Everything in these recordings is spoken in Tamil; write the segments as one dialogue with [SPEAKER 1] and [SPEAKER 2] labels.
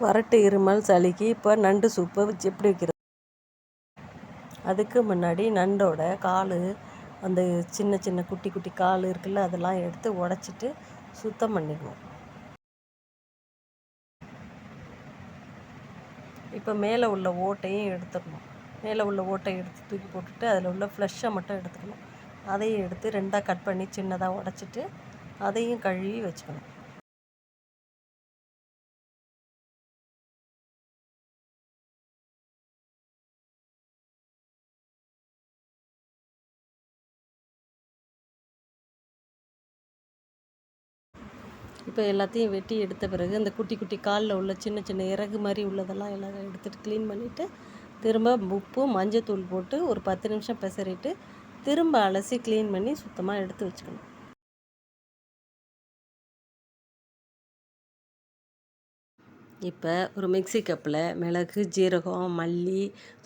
[SPEAKER 1] வறட்டு இருமல் சளிக்கு இப்போ நண்டு சூப்பு வச்சு எப்படி வைக்கிறது? அதுக்கு முன்னாடி நண்டோட கால் அந்த சின்ன சின்ன குட்டி குட்டி கால் இருக்குல்ல அதெல்லாம் எடுத்து உடச்சிட்டு சுத்தம் பண்ணிக்கணும் இப்போ மேலே உள்ள ஓட்டையும் எடுத்துடணும். மேலே உள்ள ஓட்டை எடுத்து தூக்கி போட்டுட்டு அதில் உள்ள ஃப்ளஷ்ஷை மட்டும் எடுத்துக்கணும். அதையும் எடுத்து ரெண்டாக கட் பண்ணி சின்னதாக உடச்சிட்டு அதையும் கழுவி வச்சுக்கணும். இப்போ எல்லாத்தையும் வெட்டி எடுத்த பிறகு அந்த குட்டி குட்டி காலில் உள்ள சின்ன சின்ன இறகு மாதிரி உள்ளதெல்லாம் எல்லாம் எடுத்துகிட்டு க்ளீன் பண்ணிவிட்டு திரும்ப உப்பு மஞ்சத்தூள் போட்டு ஒரு பத்து நிமிஷம் பெசரிட்டு திரும்ப அலசி க்ளீன் பண்ணி சுத்தமாக எடுத்து வச்சுக்கணும். இப்போ ஒரு மிக்ஸி கப்பில் மிளகு ஜீரகம் மல்லி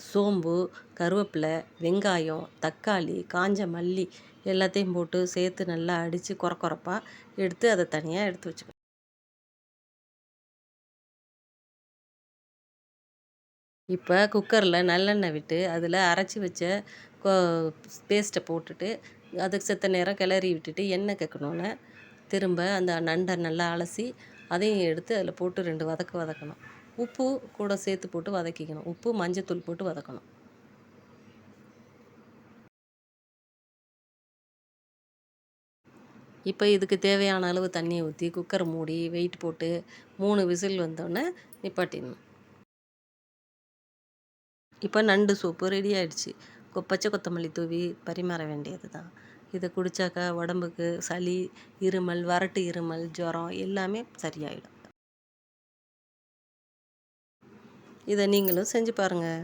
[SPEAKER 1] சோம்பு கருவேப்பிலை வெங்காயம் தக்காளி காஞ்ச மல்லி எல்லாத்தையும் போட்டு சேர்த்து நல்லா அடித்து கொர கொரப்பாக எடுத்து அதை தனியாக எடுத்து வச்சுக்கணும். இப்போ குக்கரில் நல்லெண்ணெய் விட்டு அதில் அரைச்சி வச்ச பேஸ்ட்டை போட்டுட்டு அதுக்கு செத்த நேரம் கிளறி விட்டுட்டு எண்ணெய் கேட்கணுன்னு திரும்ப அந்த நண்டை நல்லா அலசி அதையும் எடுத்து அதில் போட்டு ரெண்டு வதக்கு வதக்கணும். உப்பு கூட சேர்த்து போட்டு வதக்கிக்கணும். உப்பு மஞ்சத்தூள் போட்டு வதக்கணும். இப்போ இதுக்கு தேவையான அளவு தண்ணியை ஊற்றி குக்கர் மூடி வெயிட் போட்டு மூணு விசில் வந்தோடனே நிப்பாட்டிடணும். இப்போ நண்டு சூப்பு ரெடி ஆயிடுச்சு. பச்சை கொத்தமல்லி தூவி பரிமாற வேண்டியது தான் இதை குடித்தாக்கா உடம்புக்கு சளி இருமல் வறட்டு இருமல் ஜுரம் எல்லாமே சரியாயிடும். இதை நீங்களும் செஞ்சு பாருங்கள்